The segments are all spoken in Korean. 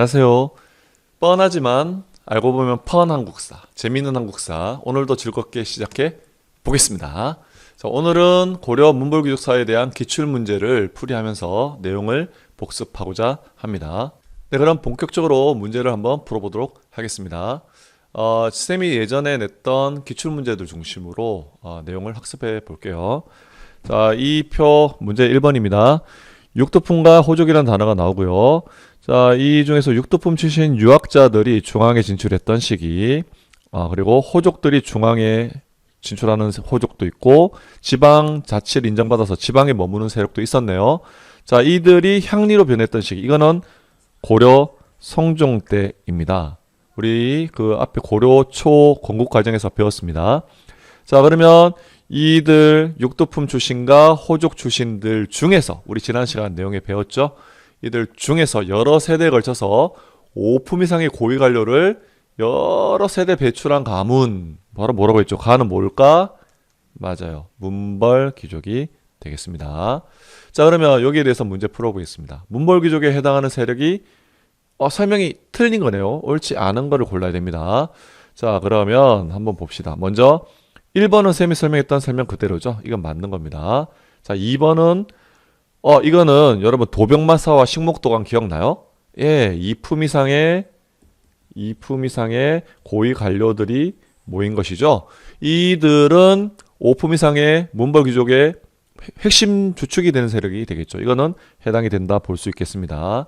안녕하세요. 뻔하지만 알고 보면 펀 한국사, 재미있는 한국사. 오늘도 즐겁게 시작해 보겠습니다. 자, 오늘은 고려 문벌귀족사에 대한 기출 문제를 풀이하면서 내용을 복습하고자 합니다. 네, 그럼 본격적으로 문제를 한번 풀어보도록 하겠습니다. 어, 쌤이 예전에 냈던 기출 문제들 중심으로 어, 내용을 학습해 볼게요. 자, 이 표 문제 1번입니다. 육도품과 호족이라는 단어가 나오고요. 자, 이 중에서 육도품 출신 유학자들이 중앙에 진출했던 시기, 아, 그리고 호족들이 중앙에 진출하는 호족도 있고, 지방 자치를 인정받아서 지방에 머무는 세력도 있었네요. 자, 이들이 향리로 변했던 시기, 이거는 고려 성종 때입니다. 우리 그 앞에 고려 초 건국 과정에서 배웠습니다. 자, 그러면 이들 육도품 출신과 호족 출신들 중에서 우리 지난 시간 내용에 배웠죠. 이들 중에서 여러 세대에 걸쳐서 5품 이상의 고위 관료를 여러 세대 배출한 가문 바로 뭐라고 했죠? 가는 뭘까? 맞아요. 문벌 귀족이 되겠습니다. 자, 그러면 여기에 대해서 문제 풀어보겠습니다. 문벌 귀족에 해당하는 세력이 어, 설명이 틀린 거네요. 옳지 않은 거를 골라야 됩니다. 자, 그러면 한번 봅시다. 먼저 1번은 쌤이 설명했던 설명 그대로죠. 이건 맞는 겁니다. 자, 2번은 어, 이거는 여러분 도병마사와 식목도감 기억나요? 예, 2품 이상의 2품 이상의 고위 관료들이 모인 것이죠. 이들은 5품 이상의 문벌 귀족의 핵심 주축이 되는 세력이 되겠죠. 이거는 해당이 된다 볼 수 있겠습니다.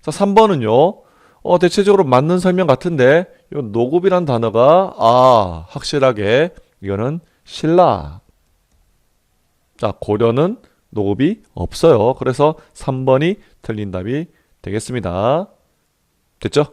자, 3번은요. 어, 대체적으로 맞는 설명 같은데 이 노급이란 단어가 아, 확실하게 이거는 신라. 자, 고려는 노급이 없어요. 그래서 3번이 틀린 답이 되겠습니다. 됐죠?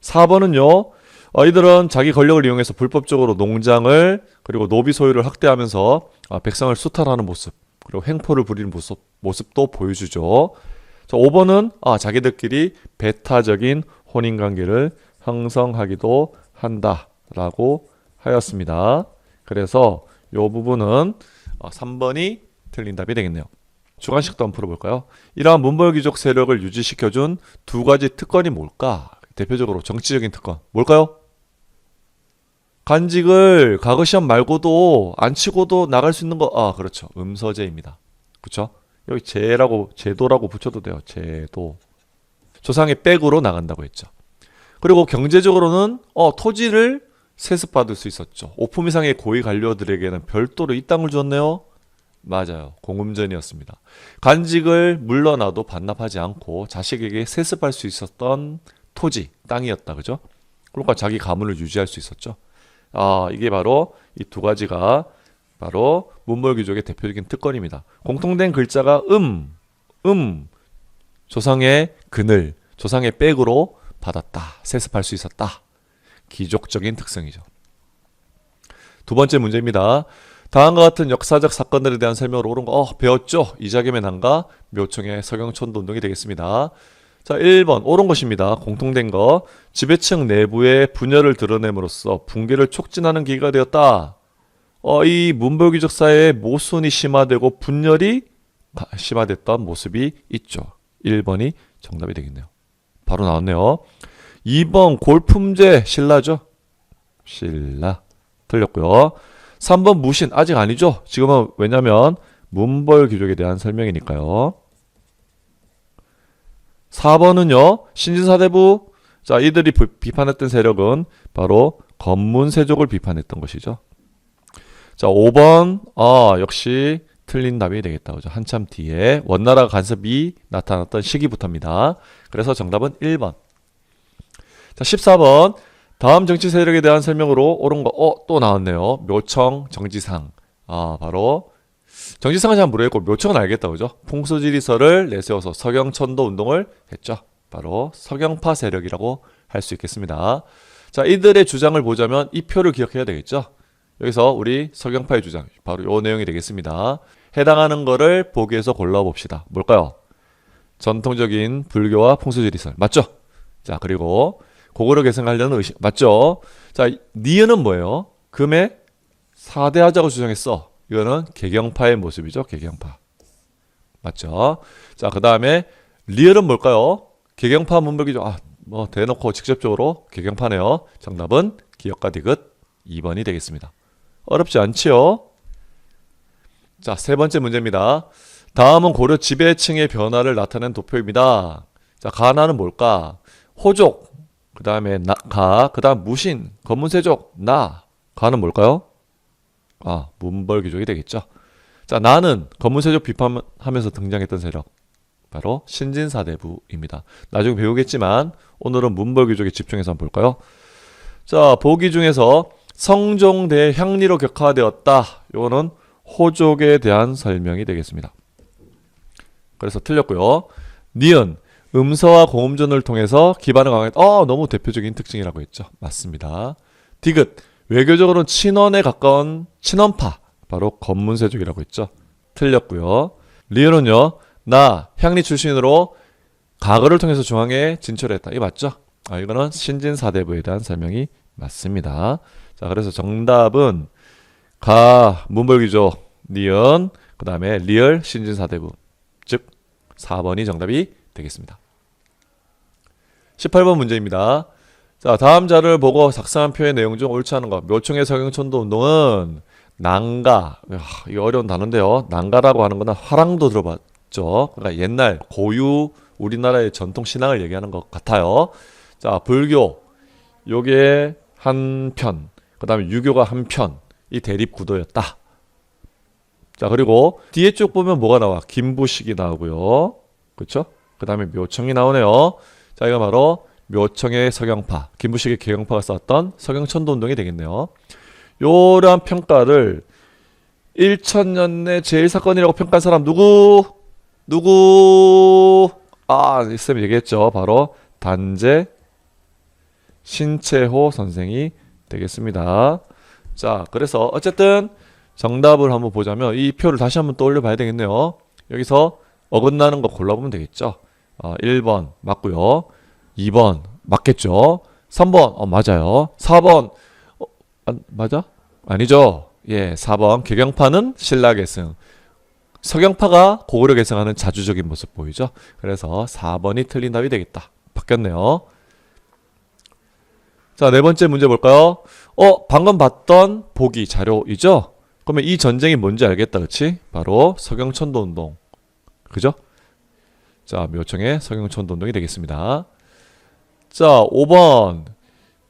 4번은요. 어, 이들은 자기 권력을 이용해서 불법적으로 농장을 그리고 노비 소유를 확대하면서 아, 백성을 수탈하는 모습 그리고 횡포를 부리는 모습, 모습도 보여주죠. 자, 5번은 아, 자기들끼리 배타적인 혼인 관계를 형성하기도 한다라고 하였습니다. 그래서 이 부분은 어, 3번이 틀린 답이 되겠네요. 주관식도 한번 풀어볼까요? 이러한 문벌귀족 세력을 유지시켜준 두 가지 특권이 뭘까? 대표적으로 정치적인 특권 뭘까요? 간직을 과거 시험 말고도 안 치고도 나갈 수 있는 거, 아 그렇죠 음서제입니다. 그렇죠? 여기 제라고 제도라고 붙여도 돼요. 제도 조상의 백으로 나간다고 했죠. 그리고 경제적으로는 어 토지를 세습받을 수 있었죠. 5품 이상의 고위 관료들에게는 별도로 이 땅을 줬네요. 맞아요. 공음전이었습니다. 간직을 물러나도 반납하지 않고 자식에게 세습할 수 있었던 토지, 땅이었다. 그죠? 그러니까 자기 가문을 유지할 수 있었죠. 아, 이게 바로 이 두 가지가 바로 문벌귀족의 대표적인 특권입니다. 공통된 글자가 음, 음, 조상의 그늘, 조상의 백으로 받았다. 세습할 수 있었다. 귀족적인 특성이죠. 두 번째 문제입니다. 다음과 같은 역사적 사건들에 대한 설명을 옳은 거 어, 배웠죠? 이자겸의 난과 묘청의 서경촌도 운동이 되겠습니다. 자, 1번 옳은 것입니다. 공통된 거. 지배층 내부의 분열을 드러냄으로써 붕괴를 촉진하는 계기가 되었다. 어, 이 문벌귀족 사회의 모순이 심화되고 분열이 가- 심화됐던 모습이 있죠. 1번이 정답이 되겠네요. 바로 나왔네요. 2번 골품제 신라죠? 신라. 틀렸고요. 3번 무신 아직 아니죠. 지금은 왜냐면 문벌 귀족에 대한 설명이니까요. 4번은요. 신진사대부 자 이들이 부- 비판했던 세력은 바로 건문세족을 비판했던 것이죠. 자 5번 아 역시 틀린 답이 되겠다. 그죠? 한참 뒤에 원나라 간섭이 나타났던 시기부터입니다. 그래서 정답은 1번. 자 14번 다음 정치 세력에 대한 설명으로 옳은 거, 어, 또 나왔네요. 묘청, 정지상. 아, 바로, 정지상은 잘 모르겠고, 묘청은 알겠다, 그죠? 풍수지리설을 내세워서 서경천도 운동을 했죠. 바로 서경파 세력이라고 할 수 있겠습니다. 자, 이들의 주장을 보자면 이 표를 기억해야 되겠죠? 여기서 우리 서경파의 주장, 바로 요 내용이 되겠습니다. 해당하는 거를 보기에서 골라봅시다. 뭘까요? 전통적인 불교와 풍수지리설. 맞죠? 자, 그리고 그거를 계승하려는 의식 맞죠? 자, 니은은 뭐예요? 금에 사대하자고 주장했어. 이거는 개경파의 모습이죠. 개경파. 맞죠? 자, 그 다음에 리을은 뭘까요? 개경파 문벌기조 아, 뭐 대놓고 직접적으로 개경파네요. 정답은 기역과 디귿 2번이 되겠습니다. 어렵지 않지요? 자, 세 번째 문제입니다. 다음은 고려 지배층의 변화를 나타낸 도표입니다. 자, 가나는 뭘까? 호족, 그 다음에 나, 가, 그 다음 무신, 검문세족, 나. 가는 뭘까요? 아, 문벌귀족이 되겠죠. 자, 나는 검문세족 비판하면서 등장했던 세력. 바로 신진사대부입니다. 나중에 배우겠지만 오늘은 문벌귀족에 집중해서 한번 볼까요? 자, 보기 중에서 성종대 향리로 격화되었다. 요거는 호족에 대한 설명이 되겠습니다. 그래서 틀렸고요. 니은 음서와 고음전을 통해서 기반을 강화했다. 어, 너무 대표적인 특징이라고 했죠. 맞습니다. 디귿 외교적으로는 친원에 가까운 친원파 바로 검문세족이라고 했죠. 틀렸고요. 리은은요. 나 향리 출신으로 가거를 통해서 중앙에 진출했다. 이거 맞죠? 아, 이거는 신진사대부에 대한 설명이 맞습니다. 자, 그래서 정답은 가 문벌기조 니은 그 다음에 리얼 신진사대부 즉 4번이 정답이 되겠습니다. 18번 문제입니다. 자, 다음 자를 보고 작성한 표의 내용 중 옳지 않은 것. 묘청의 서경천도 운동은 난가. 야, 이거 어려운 단어인데요. 난가라고 하는 거는 화랑도 들어봤죠. 그러니까 옛날 고유 우리나라의 전통 신앙을 얘기하는 것 같아요. 자, 불교 요게 한 편, 그다음에 유교가 한 편. 이 대립 구도였다. 자, 그리고 뒤에 쭉 보면 뭐가 나와? 김부식이 나오고요. 그렇죠? 그 다음에 묘청이 나오네요. 자, 이거 바로 묘청의 서경파, 김부식의 개경파가 쌓았던 서경천도 운동이 되겠네요. 요러한 평가를 1000년의 제일 사건이라고 평가한 사람 누구? 누구? 아, 쌤 얘기했죠. 바로 단재 신채호 선생이 되겠습니다. 자, 그래서 어쨌든 정답을 한번 보자면 이 표를 다시 한번 떠올려 봐야 되겠네요. 여기서 어긋나는 거 골라보면 되겠죠. 어, 1번 맞고요. 2번 맞겠죠. 3번 어, 맞아요. 4번 어, 아, 맞아? 아니죠. 예, 4번 개경파는 신라계승. 서경파가 고구려 계승하는 자주적인 모습 보이죠? 그래서 4번이 틀린 답이 되겠다. 바뀌었네요. 자, 네 번째 문제 볼까요? 어, 방금 봤던 보기 자료이죠? 그러면 이 전쟁이 뭔지 알겠다, 그치? 바로 서경천도 운동. 그죠? 자, 묘청의 서경천도 운동이 되겠습니다. 자, 5번.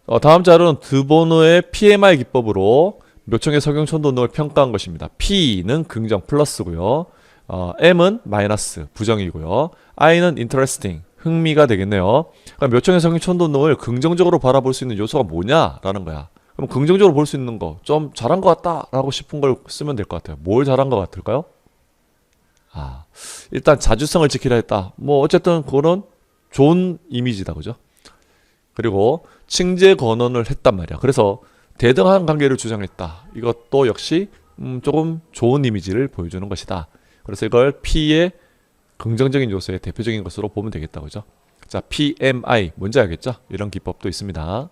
어, 다음 자료는 드보노의 PMI 기법으로 묘청의 석영천도 운동을 평가한 것입니다. P는 긍정 플러스고요. 어, M은 마이너스 부정이고요. I는 interesting 흥미가 되겠네요. 그럼 묘청의 석영천도 운동을 긍정적으로 바라볼 수 있는 요소가 뭐냐라는 거야. 그럼 긍정적으로 볼 수 있는 거 좀 잘한 것 같다라고 싶은 걸 쓰면 될 것 같아요. 뭘 잘한 것 같을까요? 아, 일단 자주성을 지키려 했다. 뭐 어쨌든 그거는 좋은 이미지다, 그죠? 그리고 칭제 건언을 했단 말이야. 그래서 대등한 관계를 주장했다. 이것도 역시 음, 조금 좋은 이미지를 보여주는 것이다. 그래서 이걸 P의 긍정적인 요소의 대표적인 것으로 보면 되겠다. 그죠? 자, PMI 뭔지 알겠죠? 이런 기법도 있습니다.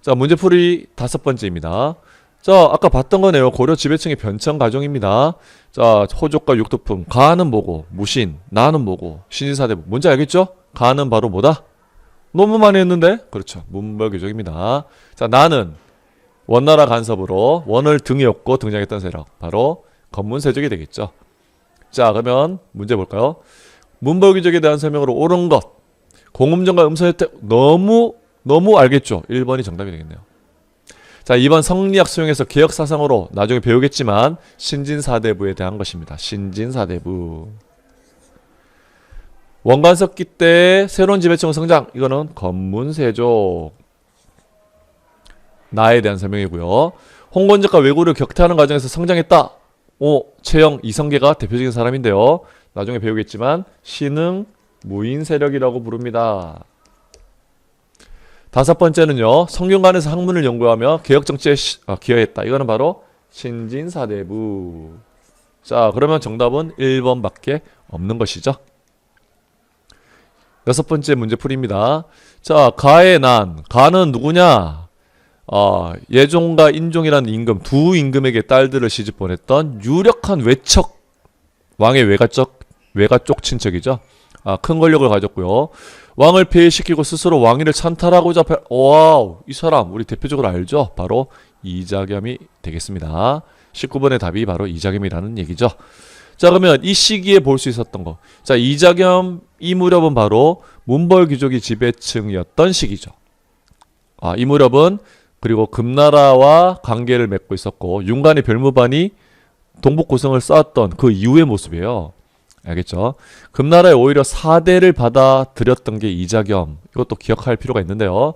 자, 문제풀이 다섯 번째입니다. 자, 아까 봤던 거네요. 고려 지배층의 변천 과정입니다. 자, 호족과 육도품. 가는 뭐고, 무신, 나는 뭐고, 신진사대 뭔지 알겠죠? 가는 바로 뭐다? 너무 많이 했는데? 그렇죠. 문벌교적입니다. 자, 나는 원나라 간섭으로 원을 등에 업고 등장했던 세력. 바로 건문세족이 되겠죠. 자, 그러면 문제 볼까요? 문벌귀족에 대한 설명으로 옳은 것. 공음전과 음서 혜택 너무 너무 알겠죠. 1번이 정답이 되겠네요. 자, 2번 성리학 수용해서 개혁 사상으로 나중에 배우겠지만 신진사대부에 대한 것입니다. 신진사대부. 원관석기 때 새로운 지배층 성장 이거는 건문세족 나에 대한 설명이고요. 홍건적과 왜구를 격퇴하는 과정에서 성장했다. 오 최영 이성계가 대표적인 사람인데요. 나중에 배우겠지만 신흥 무인 세력이라고 부릅니다. 다섯 번째는요. 성균관에서 학문을 연구하며 개혁 정치에 시, 아, 기여했다. 이거는 바로 신진사대부. 자, 그러면 정답은 1번밖에 없는 것이죠. 여섯 번째 문제풀이입니다. 자, 가의 난. 가는 누구냐? 어, 예종과 인종이라는 임금, 두 임금에게 딸들을 시집 보냈던 유력한 외척, 왕의 외가적, 외가 쪽 친척이죠. 아, 큰 권력을 가졌고요. 왕을 폐위시키고 스스로 왕위를 찬탈하고자 폐... 와우 이 사람 우리 대표적으로 알죠? 바로 이자겸이 되겠습니다. 19번의 답이 바로 이자겸이라는 얘기죠. 자 그러면 이 시기에 볼 수 있었던 거. 자 이자겸 이 무렵은 바로 문벌 귀족이 지배층이었던 시기죠. 아, 이 무렵은 그리고 금나라와 관계를 맺고 있었고 윤관의 별무반이 동북 고성을 쌓았던 그 이후의 모습이에요. 알겠죠? 금나라에 오히려 사대를 받아들였던 게 이자겸. 이것도 기억할 필요가 있는데요.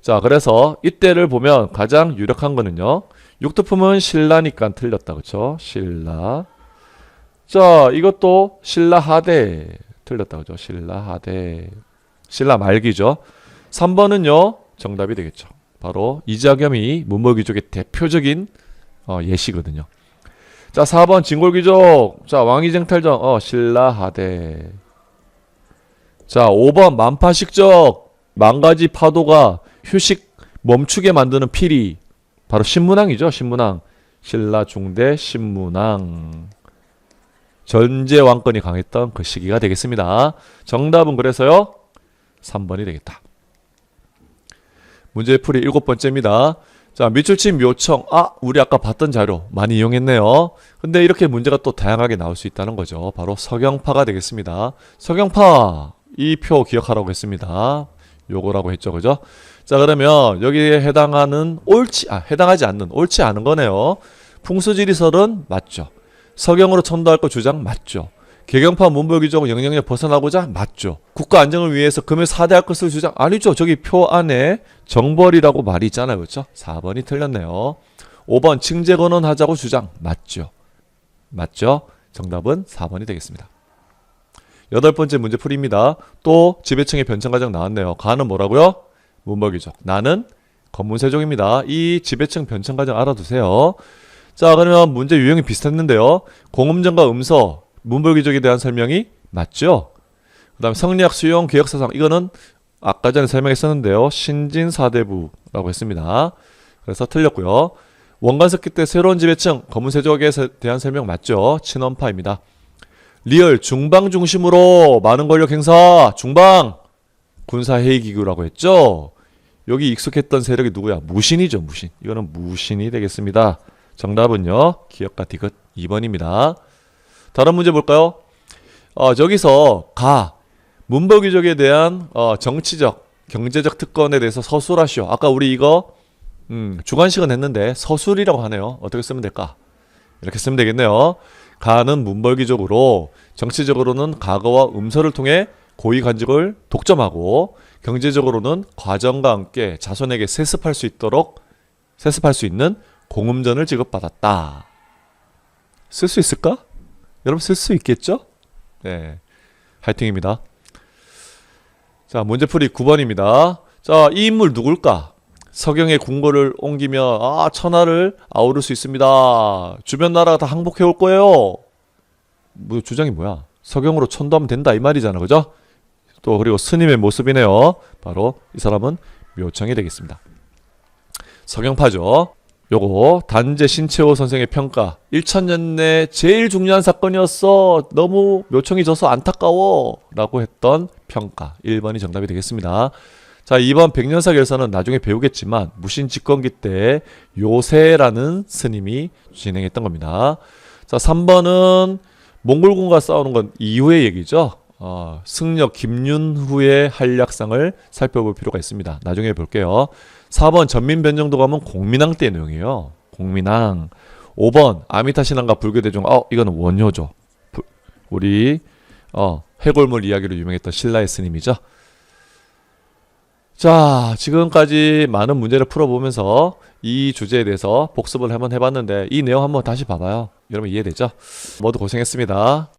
자, 그래서 이때를 보면 가장 유력한 거는요. 육두품은 신라니까 틀렸다. 그쵸? 신라. 자, 이것도 신라 하대. 틀렸다. 그죠? 신라 하대. 신라 말기죠. 3번은요. 정답이 되겠죠. 바로 이자겸이 문벌귀족의 대표적인 어, 예시거든요. 자, 4번 진골귀족. 자, 왕위쟁탈전. 어, 신라하대. 자, 5번 만파식적. 만가지 파도가 휴식 멈추게 만드는 피리. 바로 신문왕이죠. 신문왕. 신라 중대 신문왕. 전제 왕권이 강했던 그 시기가 되겠습니다. 정답은 그래서요. 3번이 되겠다. 문제 풀이 일곱 번째입니다. 자, 밑줄침 묘청. 아, 우리 아까 봤던 자료 많이 이용했네요. 근데 이렇게 문제가 또 다양하게 나올 수 있다는 거죠. 바로 서경파가 되겠습니다. 서경파. 이 표 기억하라고 했습니다. 요거라고 했죠. 그죠? 자, 그러면 여기에 해당하는 옳지, 아, 해당하지 않는, 옳지 않은 거네요. 풍수지리설은 맞죠. 서경으로 천도할 거 주장 맞죠. 개경파 문벌귀족 영향력 벗어나고자 맞죠. 국가 안정을 위해서 금을 사대할 것을 주장 아니죠. 저기 표 안에 정벌이라고 말이 있잖아요. 그렇죠? 4번이 틀렸네요. 5번 칭제건원 하자고 주장 맞죠. 맞죠? 정답은 4번이 되겠습니다. 여덟 번째 문제 풀이입니다. 또 지배층의 변천 과정 나왔네요. 가는 뭐라고요? 문벌귀족. 나는 검문세족입니다. 이 지배층 변천 과정 알아두세요. 자, 그러면 문제 유형이 비슷했는데요. 공음전과 음서, 문벌귀족에 대한 설명이 맞죠? 그 다음 성리학 수용 개혁사상 이거는 아까 전에 설명했었는데요. 신진사대부라고 했습니다. 그래서 틀렸고요. 원관석기 때 새로운 지배층 검은세족에 대한 설명 맞죠? 친원파입니다. 리얼 중방 중심으로 많은 권력 행사 중방 군사회의기구라고 했죠? 여기 익숙했던 세력이 누구야? 무신이죠 무신. 이거는 무신이 되겠습니다. 정답은요. 기억과 디귿 2번입니다. 다른 문제 볼까요? 어, 저기서 가 문벌귀족에 대한 어, 정치적, 경제적 특권에 대해서 서술하시오. 아까 우리 이거 음, 주관식은 했는데 서술이라고 하네요. 어떻게 쓰면 될까? 이렇게 쓰면 되겠네요. 가는 문벌귀족으로 정치적으로는 과거와 음서를 통해 고위 관직을 독점하고 경제적으로는 과정과 함께 자손에게 세습할 수 있도록 세습할 수 있는 공음전을 지급받았다. 쓸 수 있을까? 여러분 쓸 수 있겠죠? 네. 화이팅입니다. 자, 문제풀이 9번입니다. 자, 이 인물 누굴까? 서경의 궁궐을 옮기면 아, 천하를 아우를 수 있습니다. 주변 나라가 다 항복해 올 거예요. 뭐 주장이 뭐야? 서경으로 천도하면 된다 이 말이잖아. 그죠? 또 그리고 스님의 모습이네요. 바로 이 사람은 묘청이 되겠습니다. 서경파죠. 요거 단재 신채호 선생의 평가. 1천년 내 제일 중요한 사건이었어. 너무 묘청이 져서 안타까워. 라고 했던 평가. 1번이 정답이 되겠습니다. 자 2번 백년사 결사는 나중에 배우겠지만 무신 집권기 때 요새라는 스님이 진행했던 겁니다. 자 3번은 몽골군과 싸우는 건 이후의 얘기죠 어, 승려 김윤후의 한략상을 살펴볼 필요가 있습니다 나중에 볼게요 4번 전민변정도 가면 공민왕 때 내용이에요. 공민왕. 5번 아미타 신앙과 불교 대중. 어, 이거는 원효죠. 부, 우리 어, 해골물 이야기로 유명했던 신라의 스님이죠. 자, 지금까지 많은 문제를 풀어보면서 이 주제에 대해서 복습을 한번 해봤는데 이 내용 한번 다시 봐봐요. 여러분 이해되죠? 모두 고생했습니다.